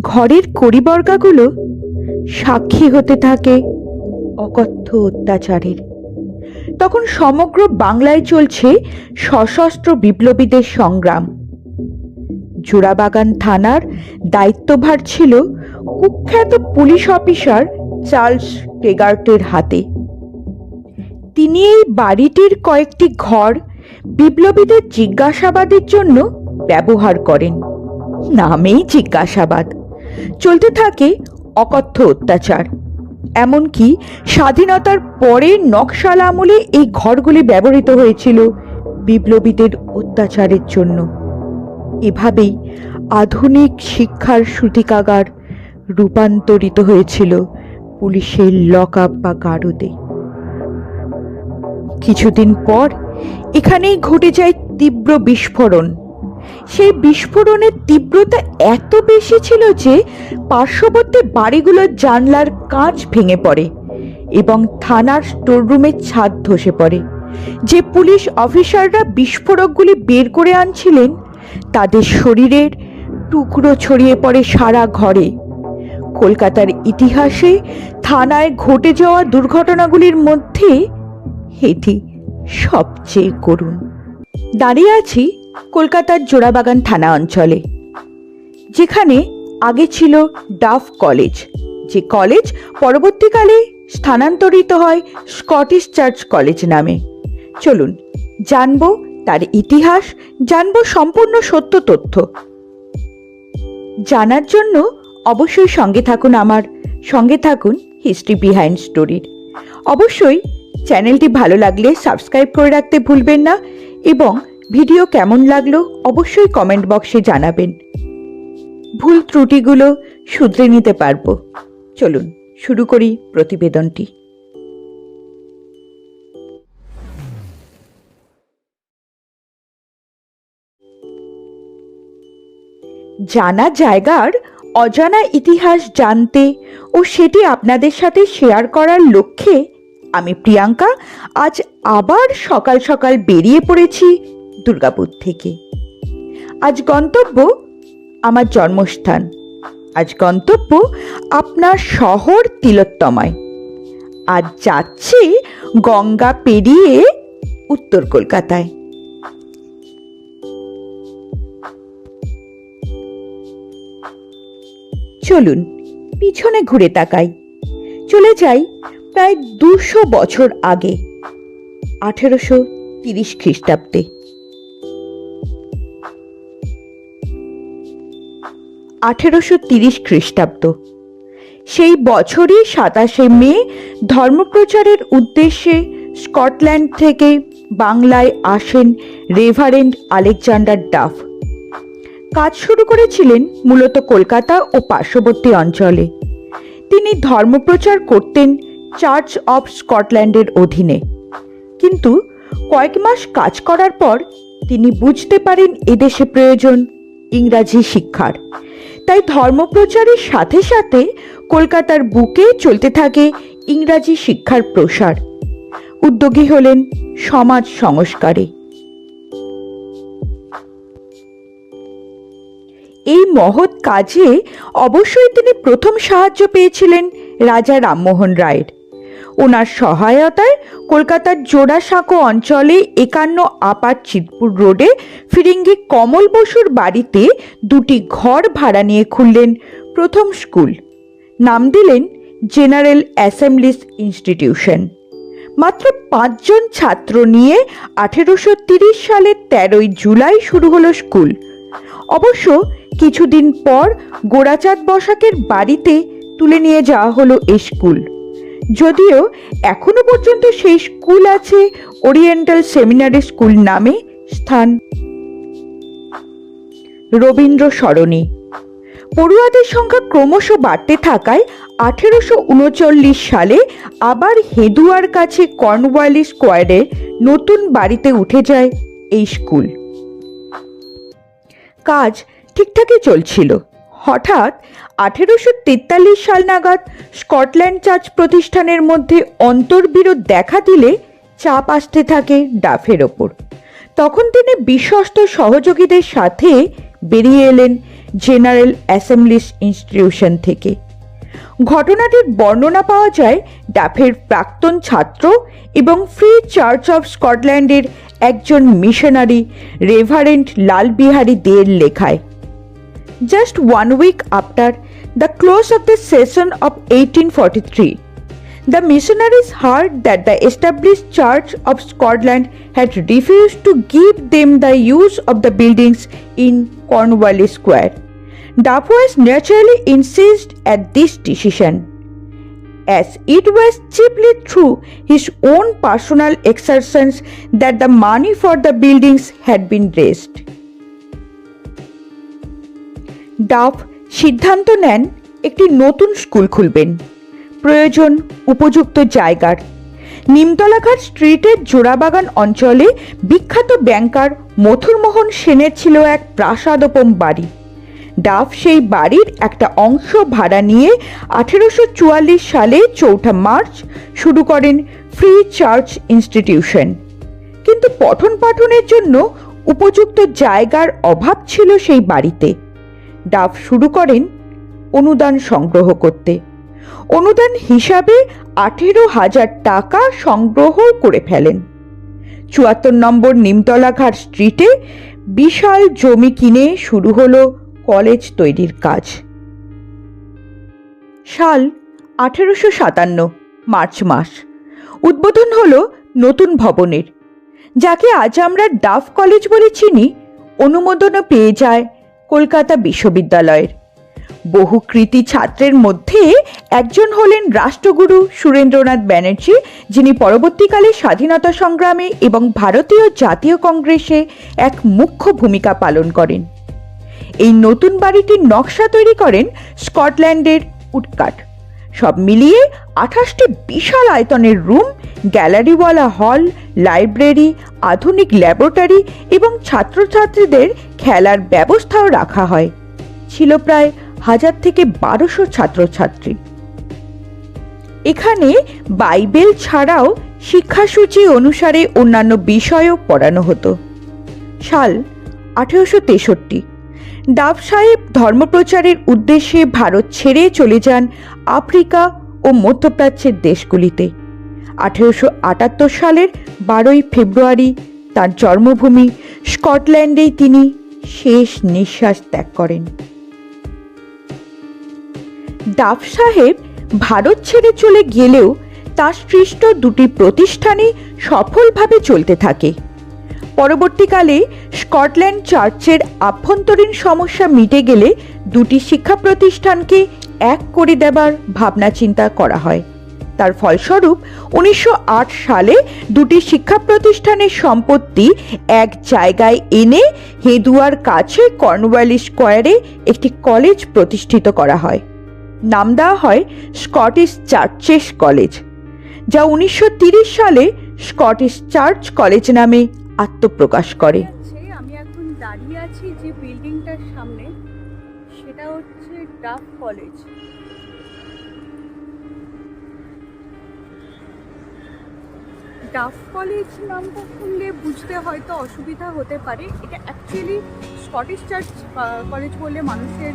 ঘরের কড়িবর্গাগুলো সাক্ষী হতে থাকে অকথ্য অত্যাচারের। তখন সমগ্র বাংলায় চলছে সশস্ত্র বিপ্লবীদের সংগ্রাম। জোড়াবাগান থানার দায়িত্বভার ছিল কুখ্যাত পুলিশ অফিসার চার্লস টেগার্টের হাতে। তিনি এই বাড়িটির কয়েকটি ঘর বিপ্লবীদের জিজ্ঞাসাবাদের জন্য ব্যবহার করেন। নামেই জিজ্ঞাসাবাদ। চলতে থাকে অকথ্য অত্যাচার। এমনকি স্বাধীনতার পরে নকশাল আমলে এই ঘরগুলি ব্যবহৃত হয়েছিল বিপ্লবীদের অত্যাচারের জন্য। এভাবেই আধুনিক শিক্ষার সূতিকাগার রূপান্তরিত হয়েছিল পুলিশের লক আপ বা গারদে কিছুদিন পর এখানেই ঘটে যায় তীব্র বিস্ফোরণ। সেই বিস্ফোরণের তীব্রতা এত বেশি ছিল যে পার্শ্ববর্তী বাড়িগুলোর জানলার কাঁচ ভেঙে পড়ে এবং থানার স্টোররুমের ছাদ ধসে পড়ে। যে পুলিশ অফিসাররা বিস্ফোরকগুলি বের করে আনছিলেন, তাদের শরীরের টুকরো ছড়িয়ে পড়ে সারা ঘরে। কলকাতার ইতিহাসে থানায় ঘটে যাওয়া দুর্ঘটনাগুলির মধ্যে এটি সবচেয়ে করুণ। দাঁড়িয়ে আছি কলকাতার জোড়াবাগান থানা অঞ্চলে, যেখানে আগে ছিল ডাফ কলেজ, যে কলেজ পরবর্তীকালে স্থানান্তরিত হয় স্কটিশ চার্চ কলেজ নামে। চলুন, জানব তার ইতিহাস, জানব সম্পূর্ণ সত্য তথ্য। জানার জন্য অবশ্যই সঙ্গে থাকুন আমার, সঙ্গে থাকুন হিস্ট্রি বিহাইন্ড স্টোরির অবশ্যই চ্যানেলটি ভালো লাগলে সাবস্ক্রাইব করে রাখতে ভুলবেন না এবং ভিডিও কেমন লাগল অবশ্যই কমেন্ট বক্সে জানাবেন। ভুল ত্রুটিগুলো শুধরে নিতে পারব। চলুন, শুরু করি প্রতিবেদনটি। জানা জায়গার অজানা ইতিহাস জানতে ও সেটি আপনাদের সাথে শেয়ার করার লক্ষ্যে আমি প্রিয়াঙ্কা আজ আবার সকাল সকাল বেরিয়ে পড়েছি দুর্গাপুর থেকে। আজ গন্তব্য আমার জন্মস্থান। আজ গন্তব্য আপনার শহর তিলোত্তমায়। আজ যাচ্ছি গঙ্গা পেরিয়ে উত্তর কলকাতায়। চলুন, পিছনে ঘুরে তাকাই। চলে যাই প্রায় দুশো বছর আগে, আঠেরোশো তিরিশ খ্রিস্টাব্দে। আঠেরোশো তিরিশ খ্রিস্টাব্দ। সেই বছরই সাতাশে মে ধর্মপ্রচারের উদ্দেশ্যে স্কটল্যান্ড থেকে বাংলায় আসেন রেভারেন্ড আলেকজান্ডার ডাফ। কাজ শুরু করেছিলেন মূলত কলকাতা ও পার্শ্ববর্তী অঞ্চলে। তিনি ধর্মপ্রচার করতেন চার্চ অফ স্কটল্যান্ডের অধীনে। কিন্তু কয়েক মাস কাজ করার পর তিনি বুঝতে পারেন এদেশে প্রয়োজন ইংরাজি শিক্ষার। তাই ধর্মপ্রচারের সাথে সাথে কলকাতার বুকে চলতে থাকে ইংরাজি শিক্ষার প্রসার। উদ্যোগী হলেন সমাজ সংস্কারে। এই মহৎ কাজে অবশ্যই তিনি প্রথম সাহায্য পেয়েছিলেন রাজা রামমোহন রায়ের। ওনার সহায়তায় কলকাতার জোড়াসাঁকো অঞ্চলে একান্ন আপার চিতপুর রোডে ফিরিঙ্গি কমল বসুর বাড়িতে দুটি ঘর ভাড়া নিয়ে খুললেন প্রথম স্কুল। নাম দিলেন জেনারেল অ্যাসেম্বলিস ইনস্টিটিউশন। মাত্র পাঁচজন ছাত্র নিয়ে আঠেরোশো তিরিশ সালের তেরোই জুলাই শুরু হলো স্কুল। অবশ্য কিছুদিন পর গোড়াচাঁদ বসাকের বাড়িতে তুলে নিয়ে যাওয়া হলো এই স্কুল। যদিও এখনও পর্যন্ত সেই স্কুল আছে ওরিয়েন্টাল সেমিনারি স্কুল নামে স্থান। রবীন্দ্র সরণি। পড়ুয়াদের সংখ্যা ক্রমশ বাড়তে থাকায় আঠেরোশো উনচল্লিশ সালে আবার হেদুয়ার কাছে কর্নওয়ালি স্কোয়ারে নতুন বাড়িতে উঠে যায় এই স্কুল। কাজ ঠিকঠাকই চলছিল। হঠাৎ আঠেরোশো তেতাল্লিশ সাল নাগাদ স্কটল্যান্ড চার্চ প্রতিষ্ঠানের মধ্যে অন্তর্বিরোধ দেখা দিলে চাপ আসতে থাকে ডাফের ওপর। তখন তিনি বিশ্বস্ত সহযোগীদের সাথে বেরিয়ে এলেন জেনারেল অ্যাসেম্বলিস ইনস্টিটিউশন থেকে। ঘটনাটির বর্ণনা পাওয়া যায় ডাফের প্রাক্তন ছাত্র এবং ফ্রি চার্চ অফ স্কটল্যান্ডের একজন মিশনারি রেভারেন্ট লালবিহারী দের লেখায়। Just one week after the close of the session of 1843, the missionaries heard that the established Church of Scotland had refused to give them the use of the buildings in Cornwallis Square. Duff was naturally insisted at this decision, as it was chiefly through his own personal exertions that the money for the buildings had been raised. Duff সিদ্ধান্ত নেন একটি নতুন school খুলবেন। প্রয়োজন উপযুক্ত জায়গার। নিমতলাঘাট স্ট্রিটের জোড়াবাগান অঞ্চলে বিখ্যাত ব্যাংকার মথুরমোহন সেনের ছিল এক প্রাসাদোপম বাড়ি। ডাফ সেই বাড়ির একটা অংশ ভাড়া নিয়ে আঠেরোশো চুয়াল্লিশ সালে চৌঠা মার্চ শুরু করেন ফ্রি চার্চ ইনস্টিটিউশন। কিন্তু পঠন পাঠনের জন্য উপযুক্ত জায়গার অভাব ছিল সেই বাড়িতে। ডাফ শুরু করেন অনুদান সংগ্রহ করতে। অনুদান হিসাবে আঠেরো হাজার টাকা সংগ্রহ করে ফেলেন। চুয়াত্তর নম্বর নিমতলা ঘাট স্ট্রিটে বিশাল জমি কিনে শুরু হলো কলেজ তৈরির কাজ। সাল আঠেরোশো সাতান্ন, মার্চ মাস। উদ্বোধন হলো নতুন ভবনের। যাকে আজ আমরা ডাফ কলেজ বলে চিনি। অনুমোদনও পেয়ে যায় কলকাতা বিশ্ববিদ্যালয়ের। বহু কৃতি ছাত্রের মধ্যে একজন হলেন রাষ্ট্রগুরু সুরেন্দ্রনাথ ব্যানার্জি, যিনি পরবর্তীকালে স্বাধীনতা সংগ্রামে এবং ভারতীয় জাতীয় কংগ্রেসে এক মুখ্য ভূমিকা পালন করেন। এই নতুন বাড়িটির নকশা তৈরি করেন স্কটল্যান্ডের উডকাট সব মিলিয়ে আঠাশটি বিশাল আয়তনের রুম, গ্যালারিওয়ালা হল, লাইব্রেরি, আধুনিক ল্যাবরেটরি এবং ছাত্রছাত্রীদের খেলার ব্যবস্থাও রাখা হয়। ছিল প্রায় হাজার থেকে বারোশো ছাত্রছাত্রী। এখানে বাইবেল ছাড়াও শিক্ষাসূচি অনুসারে অন্যান্য বিষয়ও পড়ানো হতো। সাল আঠেরোশো তেষট্টি। ডাব সাহেব ধর্মপ্রচারের উদ্দেশ্যে ভারত ছেড়ে চলে যান আফ্রিকা ও মধ্যপ্রাচ্যের দেশগুলিতে। আঠেরোশো আটাত্তর সালের বারোই ফেব্রুয়ারি তার জন্মভূমি স্কটল্যান্ডেই তিনি শেষ নিঃশ্বাস ত্যাগ করেন। ডাফ সাহেব ভারত ছেড়ে চলে গেলেও তার সৃষ্ট দুটি প্রতিষ্ঠানে সফলভাবে চলতে থাকে। পরবর্তীকালে স্কটল্যান্ড চার্চের আভ্যন্তরীণ সমস্যা মিটে গেলে দুটি শিক্ষা প্রতিষ্ঠানকে এক করে দেবার ভাবনা চিন্তা করা হয়। তার ফলস্বরূপ উনিশশো আট সালে দুটি শিক্ষা প্রতিষ্ঠানের সম্পত্তি এক জায়গায় এনে হেদুয়ার কাছে কর্নওয়ালি স্কোয়ারে একটি কলেজ প্রতিষ্ঠিত করা হয়। নাম দেওয়া হয় স্কটিশ চার্চেস কলেজ, যা উনিশশো সালে স্কটিশ চার্চ কলেজ নামে আত্মপ্রকাশ করে। আমি এখন দাঁড়িয়ে আছি যে বিল্ডিংটার সামনে, সেটা হচ্ছে ডাফ কলেজ। ডাফ কলেজ নামটা শুনলে বুঝতে হয়তো অসুবিধা হতে পারে। এটা অ্যাকচুয়ালি স্কটিশ চার্চ কলেজ বললে মানুষের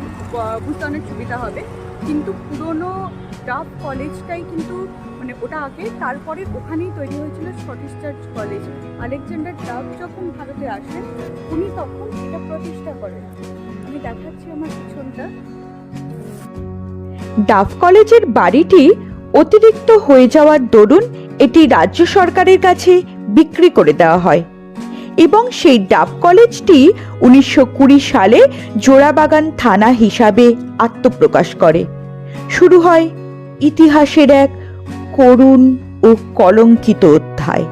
বুঝতে অনেক সুবিধা হবে। কিন্তু পুরনো ডাফ কলেজটাই কিন্তু মানে ওটা আগে, তারপরে ওখানেই তৈরি হয়েছিল Scottish church college Alexander Duff যখন ভারতে আসেন, উনি তখন এটা প্রতিষ্ঠা করেন। আমি দেখাচ্ছি আমার পিছনটা। ডাফ কলেজের বাড়িটি অতিরিক্ত হয়ে যাওয়ার দরুন এটি রাজ্য সরকারের কাছে বিক্রি করে দেওয়া হয়। এবং সেই ডাফ কলেজটি উনিশশো কুড়ি সালে জোড়াবাগান থানা হিসাবে আত্মপ্রকাশ করে। শুরু হয় ইতিহাসের এক করুণ ও কলঙ্কিত অধ্যায়।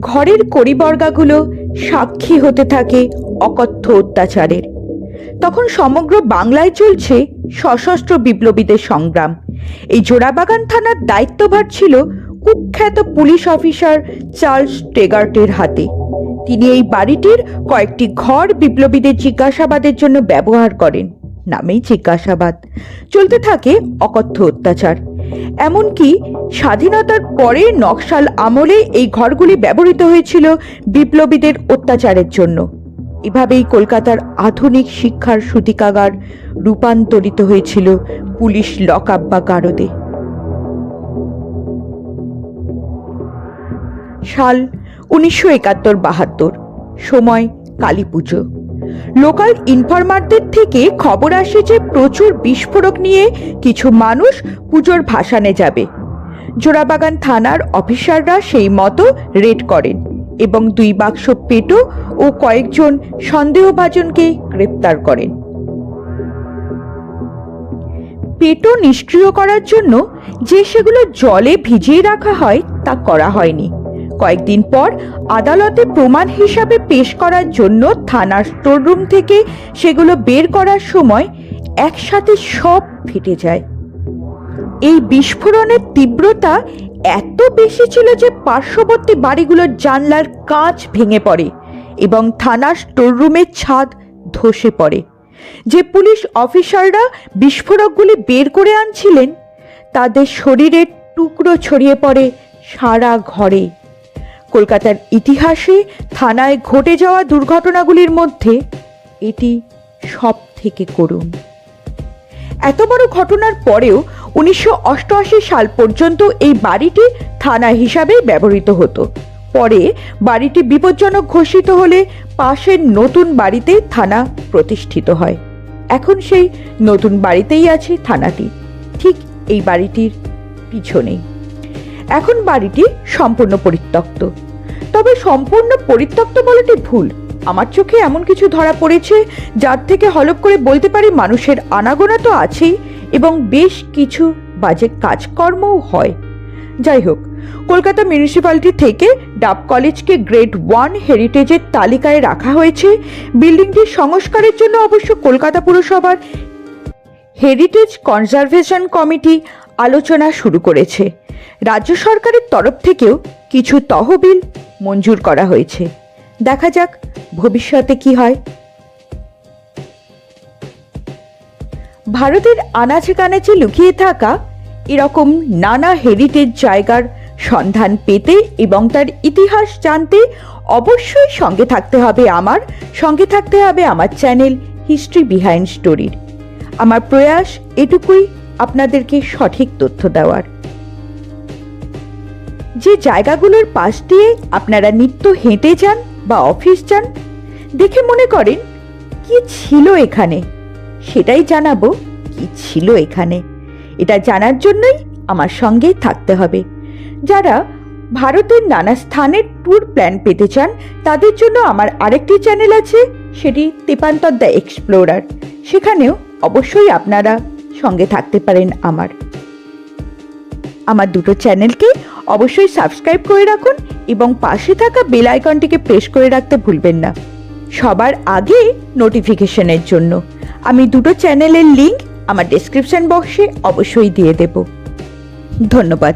ঘরের করিবর্গাগুলো সাক্ষী হতে থাকে অকথ্য অত্যাচারের। তখন সমগ্র বাংলায় চলছে সশস্ত্র বিপ্লবীদের সংগ্রাম। এই জোড়াবাগান থানার দায়িত্বভার ছিল কুখ্যাত পুলিশ অফিসার চার্লস টেগার্টের হাতে। তিনি এই বাড়িটির কয়েকটি ঘর বিপ্লবীদের জিজ্ঞাসাবাদের জন্য ব্যবহার করেন, নামেই জিজ্ঞাসাবাদ। চলতে থাকে অকথ্য অত্যাচার। এমনকি স্বাধীনতার পরে নকশাল আমলে এই ঘরগুলি ব্যবহৃত হয়েছিল বিপ্লবীদের অত্যাচারের জন্য। এভাবেই কলকাতার আধুনিক শিক্ষার সূতিকাগার রূপান্তরিত হয়েছিল পুলিশ লকআপ বা গারদে। সাল উনিশশো একাত্তর বাহাত্তর, সময় কালী পুজো। লোকাল ইনফরমারদের থেকে খবর আসে যে প্রচুর বিস্ফোরক নিয়ে কিছু মানুষ পুজোর ভাসানে যাবে। জোড়াবাগান থানার অফিসাররা সেই মতো রেড করেন। এবং দুই বাক্স পেটো ও কয়েকজন সন্দেহভাজনকে গ্রেপ্তার করেন। পেটো নিষ্ক্রিয় করার জন্য যে সেগুলো জলে ভিজিয়ে রাখা হয় তা করা হয়নি। কয়েকদিন পর আদালতে প্রমাণ হিসাবে পেশ করার জন্য থানার স্টোররুম থেকে সেগুলো বের করার সময় একসাথে সব ফেটে যায়। এই বিস্ফোরণের তীব্রতা এত বেশি ছিল যে পার্শ্ববর্তী বাড়িগুলোর জানলার কাঁচ ভেঙে পড়ে এবং থানার স্টোররুমের ছাদ ধসে পড়ে। যে পুলিশ অফিসাররা বিস্ফোরকগুলি বের করে আনছিলেন, তাদের শরীরের টুকরো ছড়িয়ে পড়ে সারা ঘরে। কলকাতার ইতিহাসে থানায় ঘটে যাওয়া দুর্ঘটনাগুলির মধ্যে এটি সব থেকে করুণ। এত বড় ঘটনার পরেও উনিশশো অষ্টআশি সাল পর্যন্ত এই বাড়িটি থানা হিসাবেই ব্যবহৃত হতো। পরে বাড়িটি বিপজ্জনক ঘোষিত হলে পাশের নতুন বাড়িতে থানা প্রতিষ্ঠিত হয়। এখন সেই নতুন বাড়িতেই আছে থানাটি। ঠিক এই বাড়িটির পিছনেই। এখন বাড়িটি সম্পূর্ণ পরিত্যক্ত। তবে সম্পূর্ণ পরিত্যক্ত বলাটি ভুল। আমার চোখে এমন কিছু ধরা পড়েছে যার থেকে হলপ করে বলতে পারি মানুষের আনাগোনা তো আছেই এবং বেশ কিছু বাজে কাজকর্মও হয়। যাই হোক, কলকাতা মিউনিসিপ্যালিটি থেকে ডাব কলেজকে গ্রেড ওয়ান হেরিটেজের তালিকায় রাখা হয়েছে। বিল্ডিংটির সংস্কারের জন্য অবশ্য কলকাতা পুরসভার হেরিটেজ কনজারভেশন কমিটি আলোচনা শুরু করেছে। রাজ্য সরকারের তরফ থেকেও কিছু তহবিল মঞ্জুর করা হয়েছে। দেখা যাক ভবিষ্যতে কি হয়। ভারতের আনাচে কানাচে লুকিয়ে থাকা এরকম নানা হেরিটেজ জায়গার সন্ধান পেতে এবং তার ইতিহাস জানতে অবশ্যই সঙ্গে থাকতে হবে আমার, সঙ্গে থাকতে হবে আমার চ্যানেল হিস্ট্রি বিহাইন্ড স্টোরির আমার প্রয়াস এটুকুই আপনাদেরকে সঠিক তথ্য দেওয়ার। যে জায়গাগুলোর পাশ দিয়ে আপনারা নিত্য হেঁটে যান বা অফিস যান, দেখে মনে করেন কি ছিল এখানে। সেটাই জানাব কি ছিল এখানে। এটা জানার জন্যই আমার সঙ্গে থাকতে হবে। যারা ভারতের নানা স্থানের ট্যুর প্ল্যান পেতে চান, তাদের জন্য আমার আরেকটি চ্যানেল আছে, সেটি তেপান্তর দ্য এক্সপ্লোরার। সেখানেও অবশ্যই আপনারা সঙ্গে থাকতে পারেন আমার। আমার দুটো চ্যানেলকে অবশ্যই সাবস্ক্রাইব করে রাখুন এবং পাশে থাকা বেল আইকনটিকে প্রেস করে রাখতে ভুলবেন না। সবার আগে নোটিফিকেশনের জন্য আমি দুটো চ্যানেলের লিঙ্ক আমার ডেসক্রিপশন বক্সে অবশ্যই দিয়ে দেব। ধন্যবাদ।